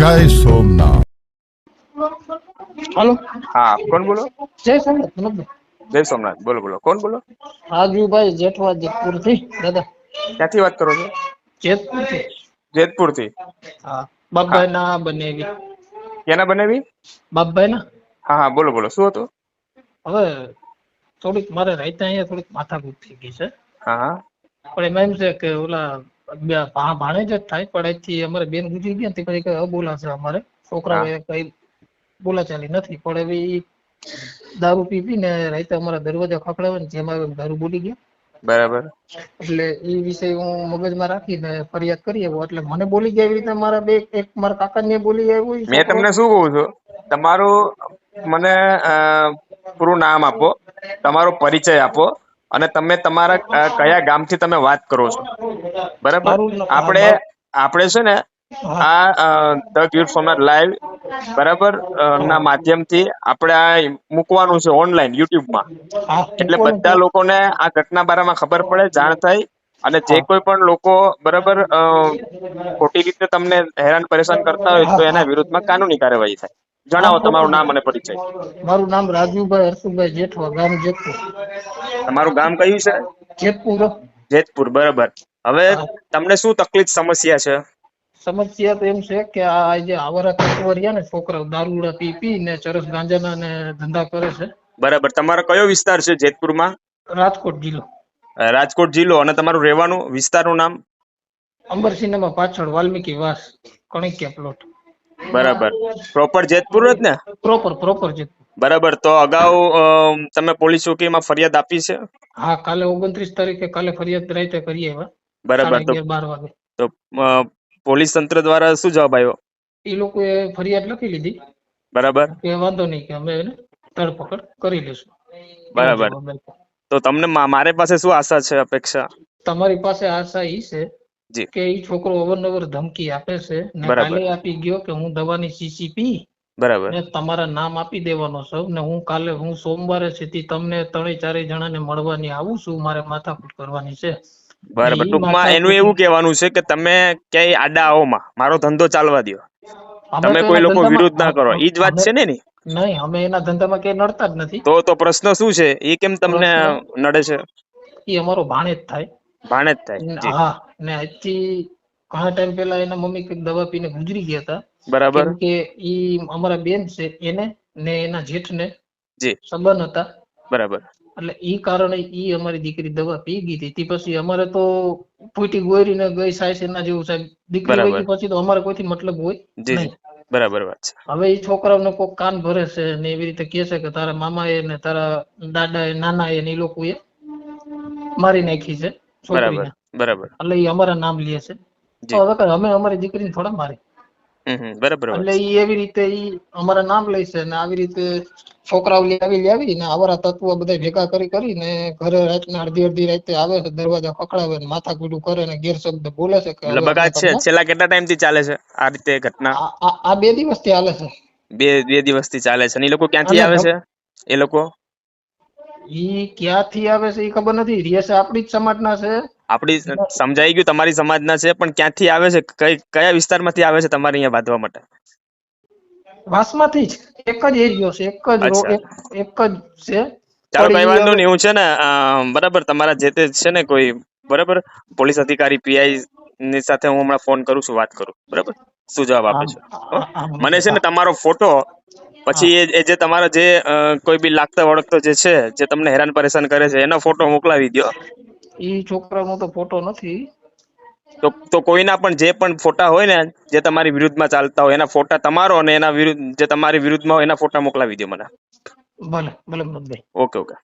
જય સોમનાથ. હેલો. હા કોણ બોલો? જય સોમનાથ મનોજભાઈ જય સોમનાથ બોલો બોલો. કોણ બોલો? રાજુભાઈ જેઠવા જેતપુરથી દાદા. ક્યાંથી વાત કરો છો? જેતપુરથી જેતપુરથી હા બાપભાઈ ના બનેવી. કેના બનાવી? બાપભાઈ ના હા હા બોલો બોલો. શું હતું? હવે થોડીક મારે રાઈતે અહીંયા થોડીક માથાકૂટ થઈ ગઈ છે. હા હા. પણ એમાં એમ છે કે ઓલા બે ભા- ભાણેજ જ થાય પણ અહીંથી અમારે બેન ગુજરી ગયા તે પછી અબોલા છે અમારે. છોકરા કઈ બોલાચાલી નથી પણ હવે દારૂ પી પી ને રાતે અમારા દરવાજા ખખડાવે ને જેમાં દારૂ બોલી ગયા. બરાબર. એટલે એ વિષય હું મગજમાં રાખીને ફરિયાદ કરી આવ્યો એટલે મને બોલી ગયા એવી રીતે મારા બે એક મારા કાકાને બોલી આવ્યું મેં તમને શું કહું છું? તમારું મને પૂરું નામ આપો. તમારો પરિચય આપો. અને તમે તમારા કયા ગામથી તમે વાત કરો છો? બરાબર? આપણે આપણે છે ને આ ધ ગીર સોમનાથ લાઈવ બરાબર? ના માધ્યમથી આપણે આ મૂકવાનું છે ઓનલાઈન યુટ્યુબમાં. એટલે બધા લોકોને આ ઘટના બારામાં ખબર પડે જાણ થાય. અને જે કોઈ પણ લોકો બરાબર ખોટી રીતે તમને હેરાન પરેશાન કરતા હોય તો એના વિરુદ્ધમાં કાનૂની કાર્યવાહી થાય. જણાવો તમારું નામ અને પરિચય. મારું નામ રાજુભાઈ હર્ષુભાઈ જેઠવા ગામ જેતપુર. તમારું ગામ કયું છે? જેતપુર. જેતપુર બરાબર. હવે તમને શું તકલીફ સમસ્યા છે? સમસ્યા તો એમ છે કે આ જે આવરા તત્વો રહ્યા ને છોકરાઓ દારૂડા પી પી ને ચરસ ગાંજાના ને ધંધા કરે છે. બરાબર. તમારો કયો વિસ્તાર છે જેતપુરમાં? રાજકોટ જિલ્લો. રાજકોટ જિલ્લો. અને તમારું રહેવાનું વિસ્તારનું નામ? અંબર સિનેમા પાછળ વાલ્મીકી વાસ કણિકિયા પ્લોટ. બરાબર. પ્રોપર જેતપુર જ ને? Proper proper Jetpur. બરાબર. તો અગાઉ તમે પોલીસ ચોકીમાં ફરિયાદ આપી છે? હા કાલે ઓગણત્રીસ તારીખે કાલે ફરિયાદ રાતે કરીએ બરાબર. તો બાર વાગે. તો પોલીસ તંત્ર દ્વારા શું જવાબ આવ્યો? એ લોકોએ ફરિયાદ લખી લીધી. બરાબર. કે વાંધો નહીં કે અમે એને ધરપકડ કરી લઈશું. બરાબર. તો તમને મારે પાસે શું આશા છે અપેક્ષા? તમારી પાસે આશા ઈ છે. કે એ છોકરો અવરનવર ધમકી આપે છે ને કાલે આપી ગયો કે હું દવાની શીશી પી બરાબર. ને તમારા નામ આપી દેવાનો સૌ ને હું કાલે હું સોમવારે સીધી તમને ત્રણે ચારેય જણાને મળવાની આવું છું મારે માથાકૂટ કરવાની છે. બરાબર. ટૂંકમાં એનું એવું કહેવાનું છે કે તમે ક્યાંય આડા આવો માં. મારો ધંધો ચાલવા દો તમે કોઈ લોકો વિરોધ ના કરો. એ જ વાત છે ને નહીં અમે એના ધંધામાં ક્યાંય નડતા જ નથી. તો તો પ્રશ્ન શું છે? એ કેમ તમને નડે છે? એ અમારો ભાણે જ થાય. ને થાય. હા ને આજથી ઘણા ટાઈમ પહેલા એના મમ્મી કંઈક દવા પીને ગુજરી ગયા હતા. બરાબર. કે ઈ અમારા બેન છે એને ને એના જેઠને જી. સંબંધ હતા બરાબર. એટલે ઈ કારણે ઈ અમારી દીકરી દવા પી ગઈ હતી. પછી અમારે તો ફૂટી ગોરીને ગઈ સાયસ એના જેવું સાહેબ. દીકરી. ગઈ પછી તો અમારે કોઈથી મતલબ હોય નહીં. બરાબર વાત છે. હવે ઈ છોકરાઓને કોઈ કાન ભરે છે ને એવી રીતે કહે છે કે તારા મામા એ ને તારા દાદા એ નાના એ ને લોકો એ મારી નાખી છે. બરાબર બરાબર. એટલે એ અમારા નામ લે છે. તો હવે અમે અમારી દીકરીને થોડા મારી. બરાબર એટલે એ એવી રીતે એ અમારા નામ લે છે અને આવી રીતે છોકરાઓ લાવી લાવી ને આવરા તત્વો બધા ભેગા કરી કરી ને ઘરે રાતના અડધી અડધી રાતે આવે છે દરવાજા ખખડાવે ને માથાકૂટું કરે ને ગેરશબ્દ બોલે છે કે લગભગ છે. છેલ્લા કેટલા ટાઈમથી ચાલે છે આ રીતે ઘટના? આ- બે દિવસથી ચાલે છે. બે બે દિવસથી ચાલે છે અને એ લોકો ક્યાંથી આવે છે? એ લોકો? ઈ ક્યાંથી આવે છે ઈ ખબર નથી. રહે આપણી જ સમાજના છે. આપણી સમજાઈ ગયું તમારી સમાજના છે પણ ક્યાંથી આવે છે? કઈ કયા વિસ્તારમાંથી આવે છે તમારે અહીંયા વાંધવા માટે? વાસમાંથી જ. એક જ એરિયો છે. એક જ એક- જ છે. ચાલો કઈ વાંધો નહીં હું છે ને બરાબર તમારા જે તે છે ને કોઈ બરાબર? પોલીસ અધિકારી પીઆઈ ની સાથે હું હમણાં ફોન કરું છું વાત કરું બરાબર? શું જવાબ આપે છે? મને છે ને તમારો ફોટો પછી એ જે તમારા જે કોઈ બી લાગતા વળગતો જે છે જે તમને હેરાન પરેશાન કરે છે એનો ફોટો મોકલાવી દો એ છોકરાનો તો ફોટો નથી. તો તો કોઈના પણ જે પણ ફોટા હોય ને જે તમારી વિરુદ્ધમાં ચાલતા હોય એના ફોટા તમારો અને એના વિરુદ્ધ જે તમારી વિરુદ્ધમાં હોય એના ફોટા મોકલાવી દો મને. ભલે ભલે. Okay okay.